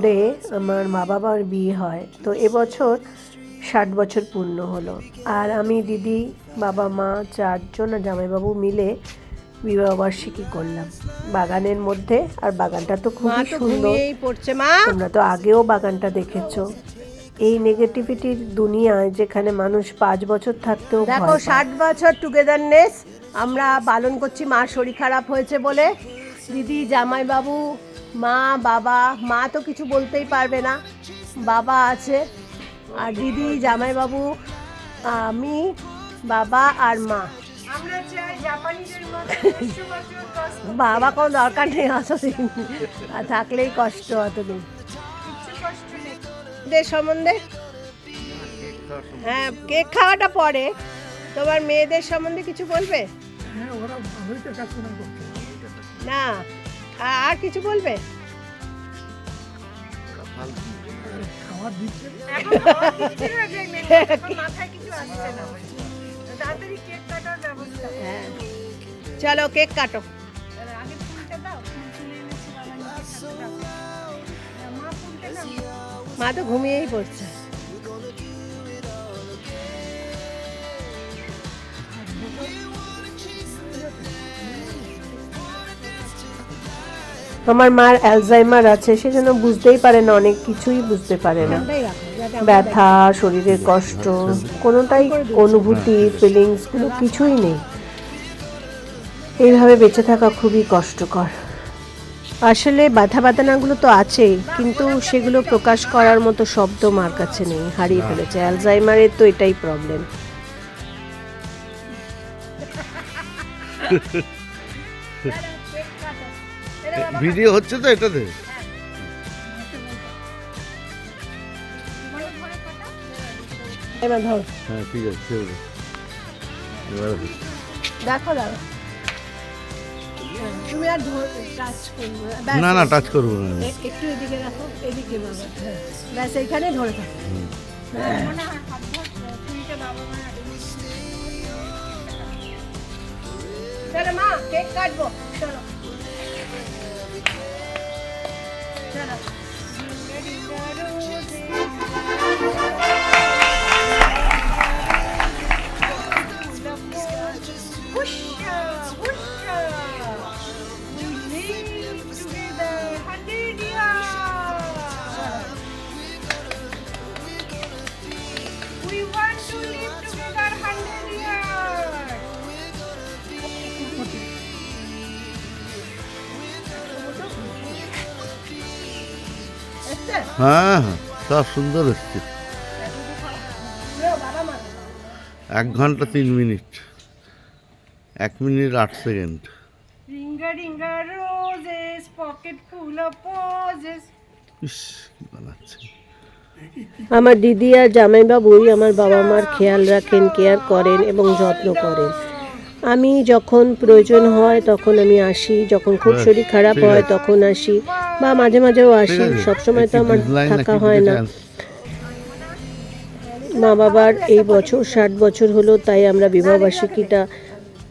পরে আমার মা বাবার বিয়ে হয়। তো এবছর ষাট বছর পূর্ণ হলো। আর আমি দিদি বাবা মা চারজন আর জামাইবাবু মিলে বিবাহবার্ষিকী করলাম। বাগানের মধ্যে আর বাগানটা তো খুবই তো সুন্দর। তোমরা তো আগেও বাগানটা দেখেছ। এই নেগেটিভিটির দুনিয়ায় যেখানে মানুষ পাঁচ বছর থাকতেও দেখো ষাট বছর টুগেদারনেস আমরা পালন করছি মার শরীর খারাপ হয়েছে বলে। দিদি জামাইবাবু মা বাবা মা তো কিছু বলতেই পারবে না। বাবা আছে আর দিদি জামাইবাবু আমি বাবা আর মা। বাবা কোনো দরকার নেই অতদিন আর থাকলেই কষ্ট অতদিন সম্বন্ধে। হ্যাঁ কেক খাওয়াটা পরে। তোমার মেয়েদের সম্বন্ধে কিছু বলবে? না আ- আর কিছু বলবে? হ্যাঁ। চলো কেক কাটো। মা তো ঘুমিয়েই পড়ছে। আমার মার অ্যালজাইমার আছে সেজন্য বুঝতেই পারে না, অনেক কিছুই বুঝতে পারে না। ব্যথা, শরীরের কষ্ট, কোনোটাই অনুভূতি ফিলিংস কোনো কিছুই নেই। এইভাবে বেঁচে থাকা খুবই কষ্টকর। আসলে ব্যথা বেদনাগুলো তো আছেই, কিন্তু সেগুলো প্রকাশ করার মতো শব্দ মার কাছে নেই, হারিয়ে ফেলেছে। অ্যালজাইমারের তো এটাই প্রবলেম ভিডিও হচ্ছে তো এটাতে? এবার ধর। হ্যাঁ ঠিক আছে ছেড়ে দে। এবারে দে। দেখো তুমি আর টাচ করবে। না না টাচ করব না। একটু এদিকে রাখো এদিকে বাবা। হ্যাঁ ব্যাস এইখানে ধরে থাকো। মা কেক কাটবো। চলো। Let's go. হ্যাঁ হ্যাঁ সব সুন্দর এসছে। এক ঘণ্টা তিন মিনিট এক মিনিট আট সেকেন্ড. ইস কি বানাচ্ছে আমার দিদি আর জামাইবাবুই আমার বাবা মার খেয়াল রাখেন কেয়ার করেন এবং যত্ন করেন আমি যখন প্রয়োজন হয় তখন আমি আসি যখন খুব শরীর খারাপ হয় তখন আসি বা মাঝে মাঝেও আসি সবসময় তো আমার থাকা হয় না। মা বাবার এই বছর ষাট বছর হলো তাই আমরা বিবাহবার্ষিকীটা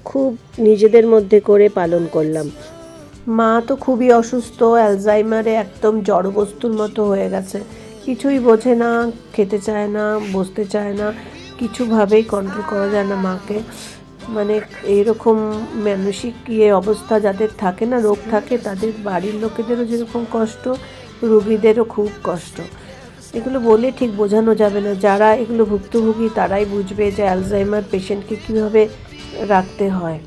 খুব নিজেদের মধ্যে করে পালন করলাম। মা তো খুবই অসুস্থ অ্যালজাইমারে একদম জড়বস্তুর মতো হয়ে গেছে। কিছুই বোঝে না খেতে চায় না বসতে চায় না কিছুভাবেই কন্ট্রোল করা যায় না মাকে। মানে এরকম মানসিক ইয়ে অবস্থা যাদের থাকে না, রোগ থাকে, তাদের বাড়ির লোকেদেরও যেরকম কষ্ট, রুগীদেরও খুব কষ্ট। এগুলো বলে ঠিক বোঝানো যাবে না। যারা এগুলো ভুক্তভোগী, তারাই বুঝবে যে অ্যালজাইমার পেশেন্টকে কীভাবে রাখতে হয়।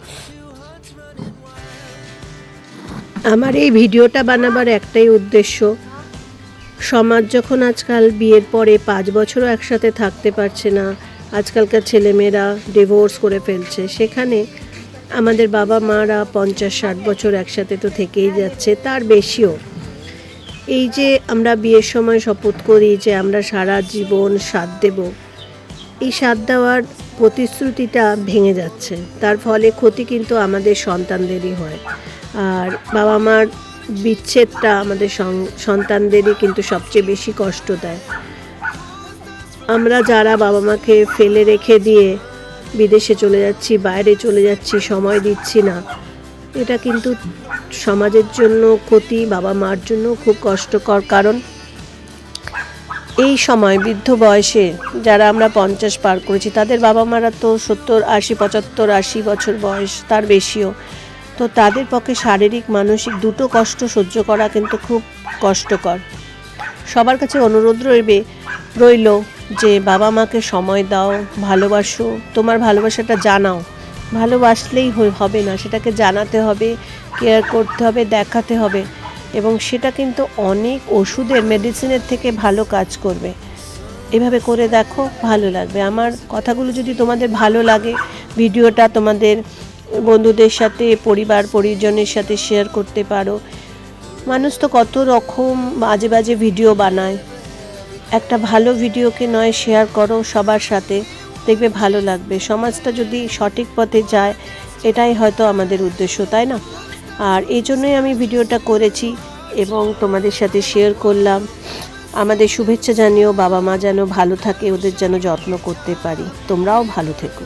আমার এই ভিডিওটা বানাবার একটাই উদ্দেশ্য, সমাজ যখন আজকাল বিয়ের পরে পাঁচ বছরও একসাথে থাকতে পারছে না আজকালকার ছেলেমেয়েরা ডিভোর্স করে ফেলছে। সেখানে আমাদের বাবা মারা পঞ্চাশ, ষাট বছর একসাথে তো থেকেই যাচ্ছে, তার বেশিও। এই যে আমরা বিয়ের সময় শপথ করি যে আমরা সারা জীবন সাথ দেব, এই সাথ দেওয়ার প্রতিশ্রুতিটা ভেঙে যাচ্ছে। তার ফলে ক্ষতি কিন্তু আমাদের সন্তানদেরই হয়। আর বাবা মার বিচ্ছেদটা আমাদের সন্তানদেরই কিন্তু সবচেয়ে বেশি কষ্ট দেয়। আমরা যারা বাবা মাকে ফেলে রেখে দিয়ে বিদেশে চলে যাচ্ছি, বাইরে চলে যাচ্ছি, সময় দিচ্ছি না, এটা কিন্তু সমাজের জন্য ক্ষতি, বাবা মার জন্য খুব কষ্টকর। কারণ এই সময় বৃদ্ধ বয়সে যারা আমরা পঞ্চাশ পার করেছি, তাদের বাবা মারা তো সত্তর, আশি, পঁচাত্তর, আশি বছর বয়স, তার বেশিও। তো তাদের পক্ষে শারীরিক, মানসিক দুটো কষ্ট সহ্য করা কিন্তু খুব কষ্টকর। সবার কাছে অনুরোধ রইবে রইল যে বাবা মাকে সময় দাও, ভালোবাসো, তোমার ভালোবাসাটা জানাও। ভালোবাসলেই হবে না, সেটাকে জানাতে হবে কেয়ার করতে হবে, দেখাতে হবে এবং সেটা কিন্তু অনেক ওষুধের মেডিসিনের থেকে ভালো কাজ করবে। এভাবে করে দেখো, ভালো লাগবে। আমার কথাগুলো যদি তোমাদের ভালো লাগে, ভিডিওটা তোমাদের বন্ধুদের সাথে, পরিবার, পরিজনের সাথে শেয়ার করতে পারো। মানুষ তো কত রকম বাজে বাজে ভিডিও বানায়। একটা ভালো ভিডিওকে নয় শেয়ার করো সবার সাথে। দেখবে ভালো লাগবে। সমাজটা যদি সঠিক পথে যায়, এটাই হয়তো আমাদের উদ্দেশ্য, তাই না? আর এই জন্যই আমি ভিডিওটা করেছি এবং তোমাদের সাথে শেয়ার করলাম। আমাদের শুভেচ্ছা জানিও, বাবা মা যেন ভালো থাকে, ওদের যেন যত্ন করতে পারি। তোমরাও ভালো থেকো।